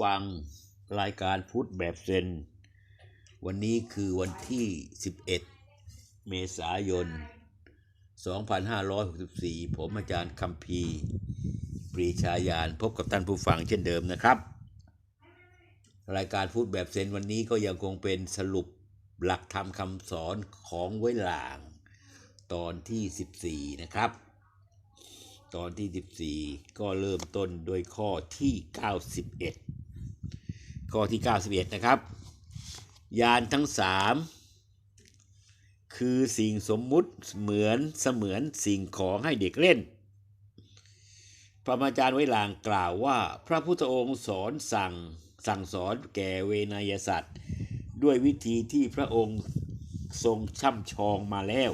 ฟังรายการพุทธแบบเซน วันนี้คือวันที่ 11 เมษายน 2564 ผมอาจารย์คัมภีร์ปรีชาญาณพบกับท่านผู้ฟังเช่นเดิมนะครับ รายการพูดแบบเซนวันนี้ก็ยังคงเป็นสรุปหลักธรรมคำสอนของไว้หลาง ตอนที่ 14 นะครับตอนที่ 14 ก็เริ่มต้นโดยข้อที่ 91 ข้อที่ 91 นะครับ ยานทั้งสามคือสิ่งสมมุติเหมือนเสมือนสิ่งของให้เด็กเล่น พระอาจารย์ไวลางกล่าวว่า พระพุทธองค์สอนสั่งสั่งสอนแก่เวนยสัตว์ ด้วยวิธีที่พระองค์ทรงช่ำชองมาแล้ว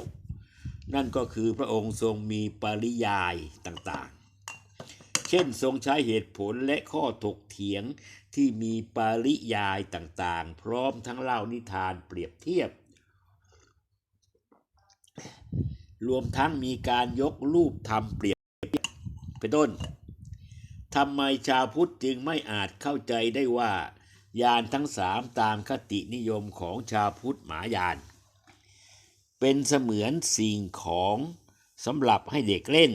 นั่นก็คือพระองค์ทรงมีปริยายต่างๆ เช่นทรงใช้เหตุผลและข้อถกเถียง ที่มีปริยายต่างๆ พร้อมทั้งเล่านิทานเปรียบเทียบ รวมทั้งมีการยกรูปธรรมเปรียบเป็นต้นทำไมชาวพุทธจึงไม่อาจเข้าใจได้ว่ายานทั้งสามตามคตินิยมของชาวพุทธหมายาน เป็นเสมือนสิ่งของสำหรับให้เด็กเล่น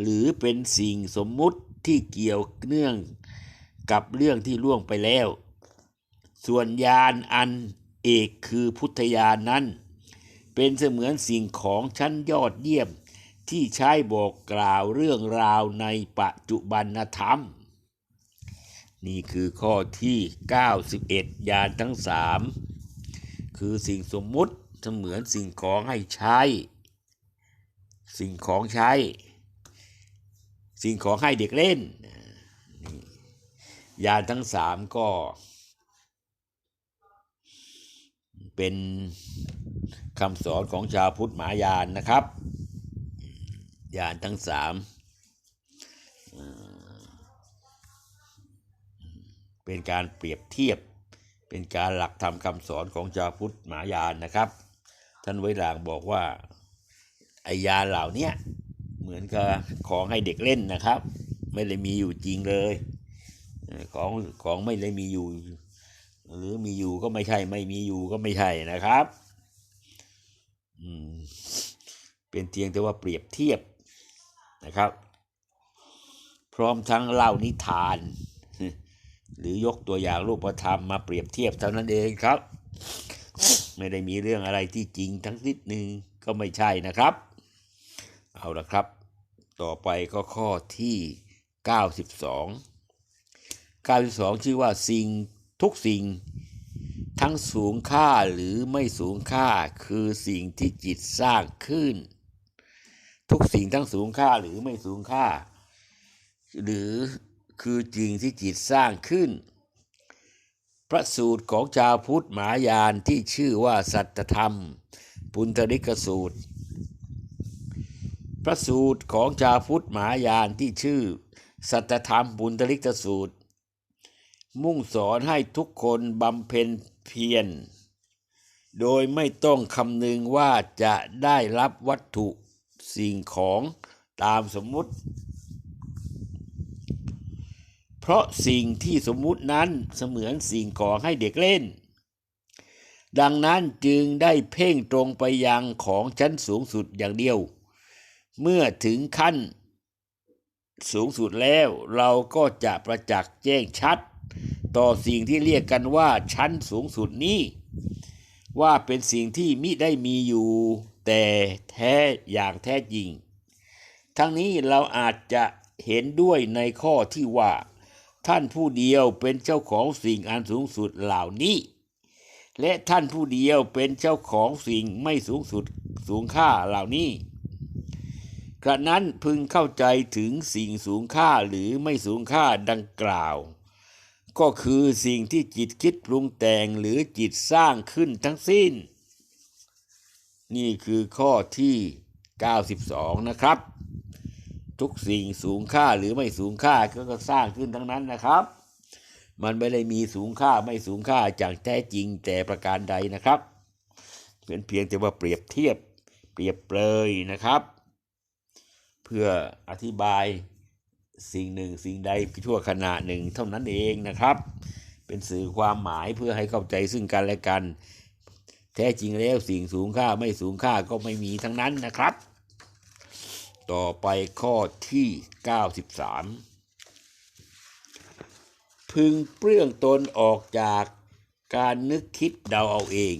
หรือเป็นสิ่งสมมุติที่เกี่ยวเนื่อง กับเรื่องที่ล่วงไปแล้ว ส่วนยานอันเอกคือพุทธญาณนนั้น เป็นเสมือนสิ่งของชั้นยอดเยี่ยมที่ใช้บอกกล่าวเรื่องราวในปัจจุบันธรรม นี่คือข้อที่ 91 ยานทั้งสามคือสิ่งสมมุติเสมือนสิ่งของให้ใช้ สิ่งของใช้ สิ่งของให้เด็กเล่น ยานทั้งสามก็ เป็นคำสอนของชาวพุทธหมายานนะครับ ยานทั้งสามเป็นการเปรียบเทียบ เป็นการหลักธรรมคำสอนของชาวพุทธหมายานนะครับ ท่านไว้หลางบอกว่าไอยาเหล่านี้เหมือนกับของให้เด็กเล่นนะครับ ไม่ได้มีอยู่จริงเลย ของของไม่ได้มีอยู่ หรือมีอยู่ก็ไม่ใช่ ไม่มีอยู่ก็ไม่ใช่นะครับอืมเป็นเพียงแต่ว่าเปรียบเทียบนะครับ พร้อมทั้งเล่านิทาน หรือยกตัวอย่างรูปธรรมมาเปรียบเทียบเท่านั้นเองครับ ไม่ได้มีเรื่องอะไรที่จริงทั้งนิดหนึ่งก็ไม่ใช่นะครับ เอาละครับ ต่อไปก็ข้อที่ 92 92ชื่อว่าสิ่งทุกสิ่ง ทั้งสูงค่าหรือไม่สูงค่าคือสิ่งที่จิตสร้างขึ้น ทุกสิ่งทั้งสูงค่าหรือไม่สูงค่า หรือคือจริงที่จิตสร้างขึ้น พระสูตรของชาวพุทธหมายานที่ชื่อว่าสัตธรรม ปุณธริกสูตร พระสูตรของชาวพุทธหมายานที่ชื่อสัตธรรมปุณธริกสูตร มุ่งสอนให้ทุกคนบำเพ็ญเพียร โดยไม่ต้องคำนึงว่าจะได้รับวัตถุสิ่งของตามสมมุติ เพราะสิ่งที่สมมุตินั้นเสมือนสิ่งของให้เด็กเล่น ดังนั้นจึงได้เพ่งตรงไปยังของชั้นสูงสุดอย่างเดียว เมื่อถึงขั้นสูงสุดแล้วเราก็จะประจักษ์แจ้งชัด ต่อสิ่งที่เรียกกันว่าชั้นสูงสุดนี้ ว่าเป็นสิ่งที่มิได้มีอยู่ แต่แท้อย่างแท้จริง ทั้งนี้เราอาจจะเห็นด้วยในข้อที่ว่า ท่านผู้เดียวเป็นเจ้าของสิ่งอันสูงสุดเหล่านี้ และท่านผู้เดียวเป็นเจ้าของสิ่งไม่สูงสุดสูงค่าเหล่านี้กระนั้นพึงเข้าใจถึงสิ่งสูงค่าหรือไม่สูงค่าดังกล่าว ก็คือสิ่งที่จิตคิดปรุงแต่งหรือจิตสร้างขึ้นทั้งสิ้น นี่คือข้อที่ 92 นะครับ ทุกสิ่งสูงค่าหรือไม่สูงค่าก็ก็สร้างขึ้นทั้งนั้นนะครับ มันไม่ได้มีสูงค่าไม่สูงค่าจากแท้จริงแต่ประการใดนะครับเป็นเพียงแต่ว่าเปรียบเทียบเปรียบเปรยนะครับ เพื่ออธิบาย สิ่งหนึ่งสิ่งใดชั่วขณะหนึ่งเท่านั้นเองนะครับ เป็นสื่อความหมายเพื่อให้เข้าใจซึ่งกันและกัน แท้จริงแล้วสิ่งสูงค่าไม่สูงค่าก็ไม่มีทั้งนั้นนะครับ ต่อไปข้อที่ 93 พึงเปลื้องตนออกจากการนึกคิดเดาเอาเอง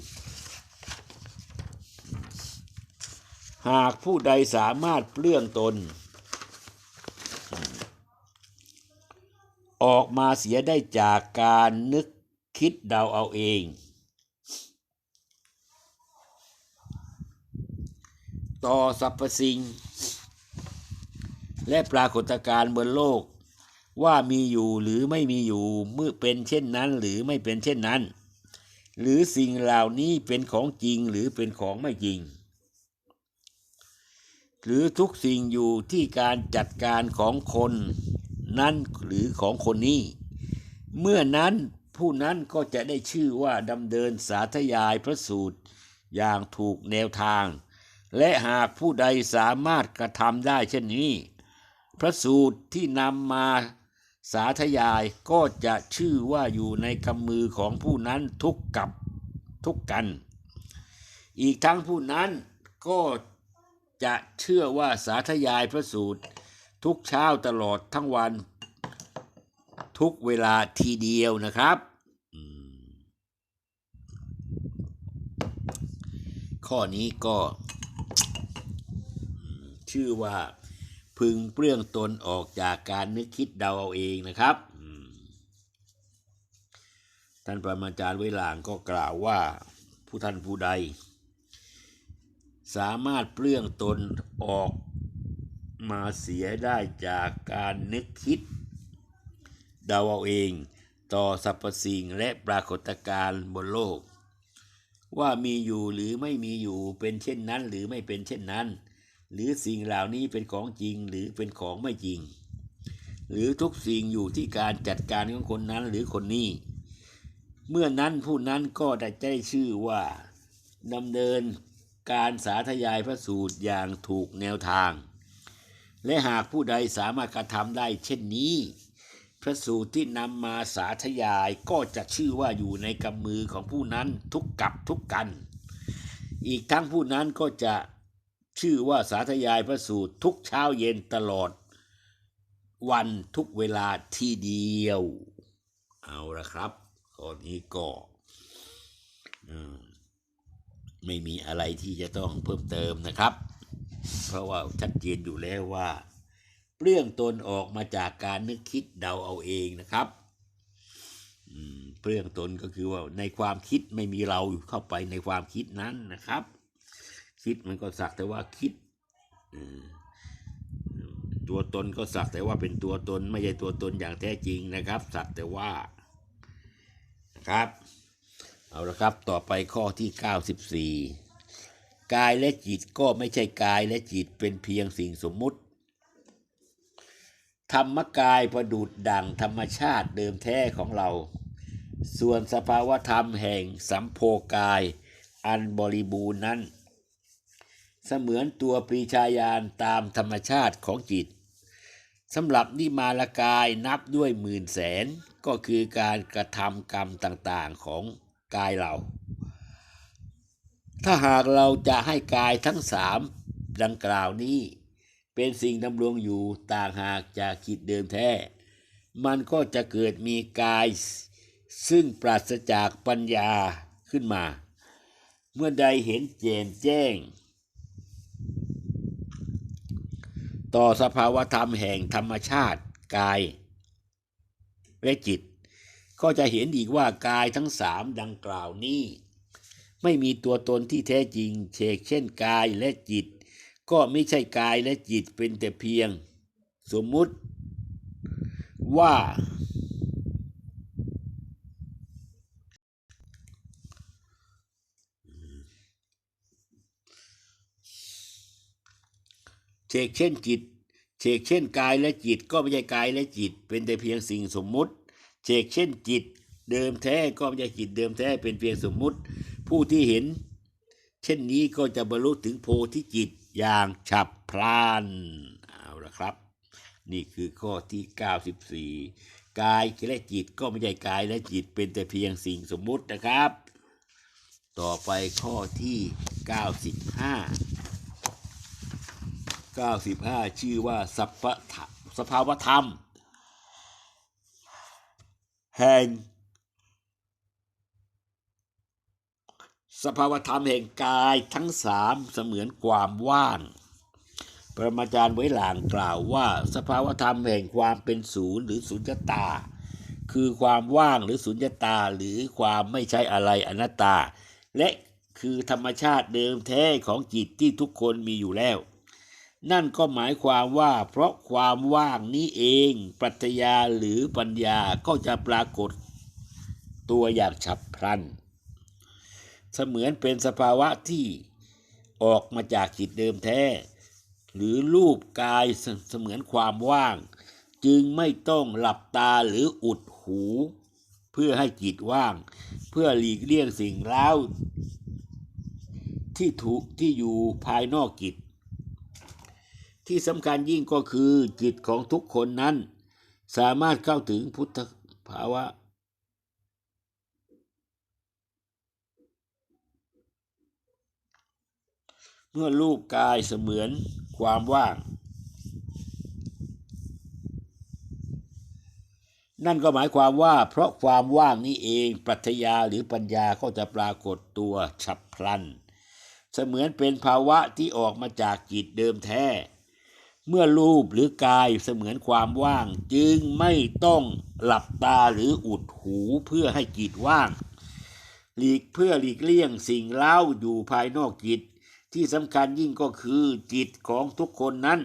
หากผู้ใดสามารถเปลื้องตน ออกมาเสียได้จากการนึกคิดเดาเอาเอง ต่อสรรพสิ่ง และปรากฏการณ์บนโลกว่ามีอยู่หรือไม่มีอยู่เมื่อเป็นเช่นนั้นหรือไม่เป็นเช่นนั้น หรือสิ่งเหล่านี้เป็นของจริงหรือเป็นของไม่จริง หรือทุกสิ่งอยู่ที่การจัดการของคน นั้นหรือของคนนี้ เมื่อนั้นผู้นั้นก็จะได้ชื่อว่าดำเนินสาธยายพระสูตรอย่างถูกแนวทาง และหากผู้ใดสามารถกระทำได้เช่นนี้ พระสูตรที่นำมาสาธยายก็จะชื่อว่าอยู่ในกำมือของผู้นั้นทุกกับทุกกัน อีกทั้งผู้นั้นก็จะเชื่อว่าสาธยายพระสูตร ทุกเช้าตลอดทั้งวัน ทุกเวลาทีเดียวนะครับ ข้อนี้ก็ชื่อว่าพึงเปลื้องตนออกจากการนึกคิดเดาเอาเองนะครับ ท่านปรมาจารย์เวลางก็กล่าวว่าผู้ท่านผู้ใด สามารถเปลื้องตนออก มาเสียได้จากการนึกคิด เดาเอาเองต่อสรรพสิ่งและปรากฏการณ์บนโลก ว่ามีอยู่หรือไม่มีอยู่เป็นเช่นนั้นหรือไม่เป็นเช่นนั้น หรือสิ่งเหล่านี้เป็นของจริงหรือเป็นของไม่จริง หรือทุกสิ่งอยู่ที่การจัดการของคนนั้นหรือคนนี้ เมื่อนั้นผู้นั้นก็ได้ได้ชื่อว่าดำเนินการสาธยายพระสูตรอย่างถูกแนวทาง และหากผู้ใดสามารถกระทำได้เช่นนี้ พระสูตรที่นำมาสาธยายก็จะชื่อว่าอยู่ในกำมือของผู้นั้นทุกกับทุกกัน อีกทั้งผู้นั้นก็จะชื่อว่าสาธยายพระสูตรทุกเช้าเย็นตลอด วันทุกเวลาทีเดียว เอาละครับข้อนี้ก็ไม่มีอะไรที่จะต้องเพิ่มเติมนะครับ เพราะว่าชัดเจนอยู่แล้วว่า เปลื้องตนออกมาจากการนึกคิดเดาเอาเองนะครับเปลื้องตนก็คือว่าในความคิดไม่มีเราเข้าไปในความคิดนั้นนะครับ คิดมันก็สักแต่ว่าคิดตัวตนก็สักแต่ว่าเป็นตัวตนไม่ใช่ตัวตนอย่างแท้จริงนะครับ สักแต่ว่านะครับ เอาละครับต่อไปข้อที่ 94 กายและจิตก็ไม่ใช่กายและจิตเป็นเพียงสิ่งสมมุติ ธรรมกายประดุดดั่งธรรมชาติเดิมแท้ของเรา ส่วนสภาวธรรมแห่งสัมโพกายอันบริบูรณ์นั้น เสมือนตัวปรีชาญาณตามธรรมชาติของจิตสำหรับนิมานกายนับด้วยหมื่นแสนก็คือการกระทำกรรมต่างๆของกายเรา ถ้าหากเราจะให้กายทั้งสามดังกล่าวนี้ เป็นสิ่งดำรงอยู่ต่างหากจากจิตเดิมแท้ มันก็จะเกิดมีกาย ซึ่งปราศจากปัญญาขึ้นมา เมื่อใดเห็นแจ่มแจ้ง ต่อสภาวธรรมแห่งธรรมชาติกายและจิต ก็จะเห็นอีกว่ากายทั้งสามดังกล่าวนี้ ไม่มีตัวตนที่แท้จริงเชกเช่นกายและจิต ก็ไม่ใช่กายและจิตเป็นแต่เพียง สมมุติว่า เชกเช่นจิตเชกเช่นกายและจิตก็ไม่ใช่กายและจิต เป็นแต่เพียงสิ่งสมมุติเชกเช่นจิตเดิมแท้ก็ไม่ใช่จิตเดิมแท้เป็นเพียงสมมุติ ผู้ที่เห็น เช่นนี้ก็จะบรรลุถึงโพธิจิตอย่างฉับพลันเอาละครับ นี่คือข้อที่ 94 กายและจิตก็ไม่ใช่กายและจิตเป็นแต่เพียงสิ่งสมมุตินะครับ ต่อไปข้อที่ 95 95 ชื่อว่าสัพพะสภาวธรรม แห่ง สภาวธรรมแห่งกายทั้งสามเสมือนความว่าง ปรมาจารย์ไว้หลางกล่าวว่า สภาวธรรมแห่งความเป็นศูนย์หรือสุญญตา คือความว่างหรือสุญญตาหรือความไม่ใช่อะไรอนัตตา และคือธรรมชาติเดิมแท้ของจิตที่ทุกคนมีอยู่แล้ว นั่นก็หมายความว่าเพราะความว่างนี้เอง ปรัชญาหรือปัญญาก็จะปรากฏตัวอย่างฉับพลัน เสมือนเป็นสภาวะที่ออกมาจากจิตเดิมแท้ หรือรูปกายเสมือนความว่าง จึงไม่ต้องหลับตาหรืออุดหู เพื่อให้จิตว่าง เพื่อหลีกเลี่ยงสิ่งเร้าที่ถูกที่อยู่ภายนอกจิต ที่สำคัญยิ่งก็คือจิตของทุกคนนั้น สามารถเข้าถึงพุทธภาวะ เมื่อรูปกายเสมือนความว่าง นั่นก็หมายความว่า เพราะความว่างนี้เองปรัชญาหรือปัญญาก็จะปรากฏตัวฉับพลัน เสมือนเป็นภาวะที่ออกมาจากจิตเดิมแท้ เมื่อรูปหรือกายเสมือนความว่าง จึงไม่ต้องหลับตาหรืออุดหูเพื่อให้จิตว่างหลีกเพื่อหลีกเลี่ยงสิ่งเล่าอยู่ภายนอกจิต ที่สำคัญยิ่งก็คือจิตของทุกคนนั้น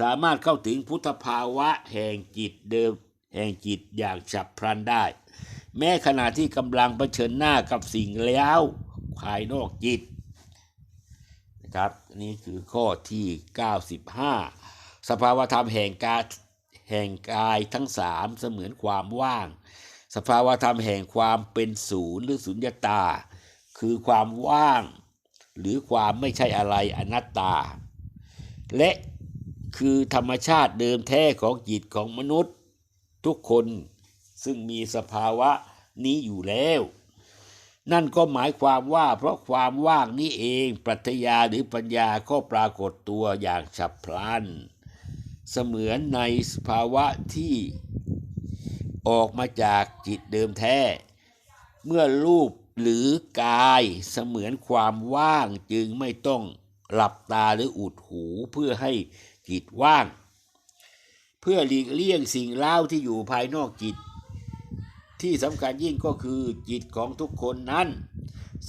สามารถเข้าถึงพุทธภาวะแห่งจิตเดิม แห่งจิตอย่างฉับพลันได้ แม้ขณะที่กำลังเผชิญหน้ากับสิ่งแล้วภายนอกจิตนะครับนี่คือข้อที่ 95 สภาวธรรมแห่งกายแห่งกายทั้งสามเสมือนความว่าง สภาวธรรมแห่งความเป็นศูนย์หรือสุญญตา คือความว่าง หรือความไม่ใช่อะไรอนัตตา และคือธรรมชาติเดิมแท้ของจิตของมนุษย์ ทุกคนซึ่งมีสภาวะนี้อยู่แล้ว นั่นก็หมายความว่าเพราะความว่างนี้เองปรัชญาหรือปัญญาก็ปรากฏตัวอย่างฉับพลัน เสมือนในสภาวะที่ออกมาจากจิตเดิมแท้ เมื่อรูป หรือกายเสมือนความว่างจึงไม่ต้องหลับตาหรืออุดหูเพื่อให้จิตว่าง เพื่อหลีกเลี่ยงสิ่งเล่าที่อยู่ภายนอกจิต ที่สำคัญยิ่งก็คือจิตของทุกคนนั้น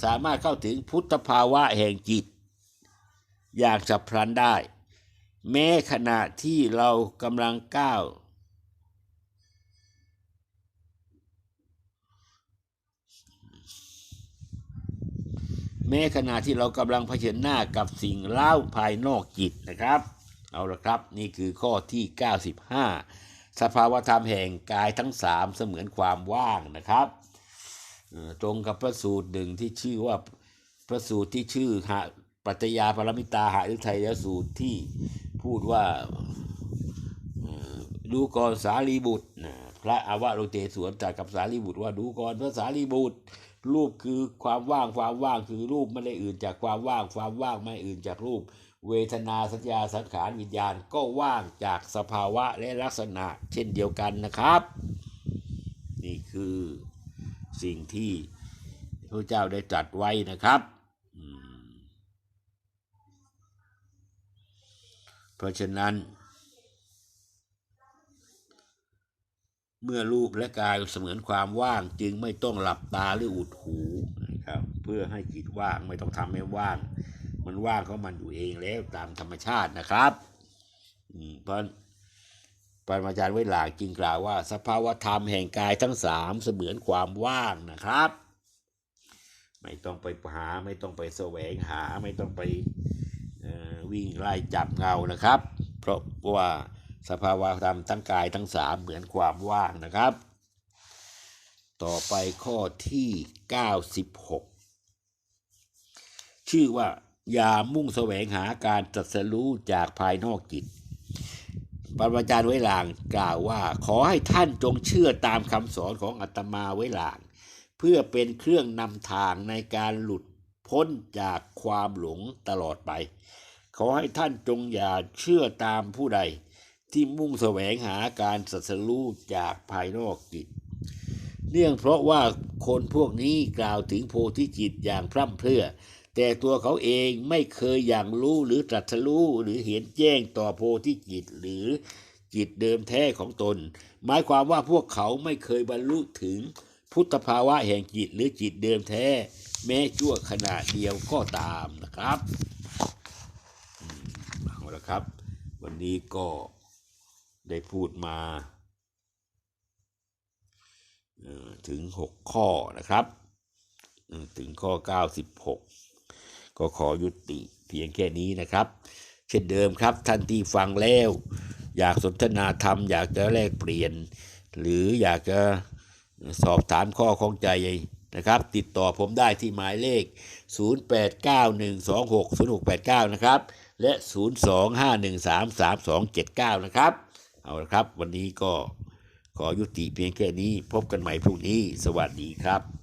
สามารถเข้าถึงพุทธภาวะแห่งจิต อย่างฉับพลันได้ แม้ขณะที่เรากำลังก้าว แม้ขณะที่เรากำลังเผชิญหน้ากับสิ่งเล่าภายนอกจิตนะครับ เอาละครับนี่คือข้อที่ 95 สภาวธรรมแห่งกายทั้งสามเสมือนความว่างนะครับตรงกับพระสูตรหนึ่งที่ชื่อว่าพระสูตรที่ชื่อหะปัจจยาปรมิตาหาฤทัยสูตรที่พูดว่าดูก่อนสารีบุตรพระอาวะโรเตสวนตรัสกับสารีบุตรว่าดูก่อนพระสารีบุตร รูปคือความว่างความว่างคือรูปไม่ได้อื่นจากความว่างความว่างไม่อื่นจากรูป เวทนาสัญญาสังขารวิญญาณก็ว่างจากสภาวะและลักษณะเช่นเดียวกันนะครับ นี่คือสิ่งที่พระเจ้าได้ตรัสไว้นะครับ เพราะฉะนั้น เมื่อรูปและกายเสมือนความว่างจึงไม่ต้องหลับตาหรืออุดหูนะครับ เพื่อให้จิตว่างไม่ต้องทำให้ว่าง มันว่างของมันอยู่เองแล้วตามธรรมชาตินะครับเพราะปรมาจารย์ไว้หลากจึงกล่าวว่า สภาวธรรมแห่งกายทั้งสามเสมือนความว่างนะครับ ไม่ต้องไปหาไม่ต้องไปแสวงหาไม่ต้องไปวิ่งไล่จับเงานะครับ เพราะว่า สภาวะธรรมทั้งกายทั้งสามเหมือนความว่างนะครับ ต่อไปข้อที่ 96 ชื่อว่า อย่ามุ่งแสวงหาการตรัสรู้จากภายนอกจิตปรมาจารย์ไว้ลางกล่าวว่า ขอให้ท่านจงเชื่อตามคำสอนของอาตมาไว้ลาง เพื่อเป็นเครื่องนำทางในการหลุดพ้นจากความหลงตลอดไป ขอให้ท่านจงอย่าเชื่อตามผู้ใด ที่มุ่งแสวงหาการสัสรู้จากภายนอกจิต เนื่องเพราะว่าคนพวกนี้กล่าวถึงโพธิจิตอย่างพร่ำเพรื่อ แต่ตัวเขาเองไม่เคยอย่างรู้หรือตรัสรู้หรือเห็นแจ้งต่อโพธิจิตหรือจิตเดิมแท้ของตน หมายความว่าพวกเขาไม่เคยบรรลุถึงพุทธภาวะแห่งจิตหรือจิตเดิมแท้ แม้ชั่วขณะเดียวก็ตามนะครับเอาละครับ วันนี้ก็ ได้พูดมาถึง 6 ข้อนะครับถึงข้อ 96 ก็ขอยุติเพียงแค่นี้นะครับ เช่นเดิมครับท่านที่ฟังแล้ว อยากสนทนาธรรม อยากจะแลกเปลี่ยน หรืออยากจะสอบถามข้อข้องใจนะครับ ติดต่อผมได้ที่หมายเลข 0891260689 นะครับ และ 025133279 นะครับ เอาละครับ วันนี้ก็ขอยุติเพียงแค่นี้ พบกันใหม่พรุ่งนี้ สวัสดีครับ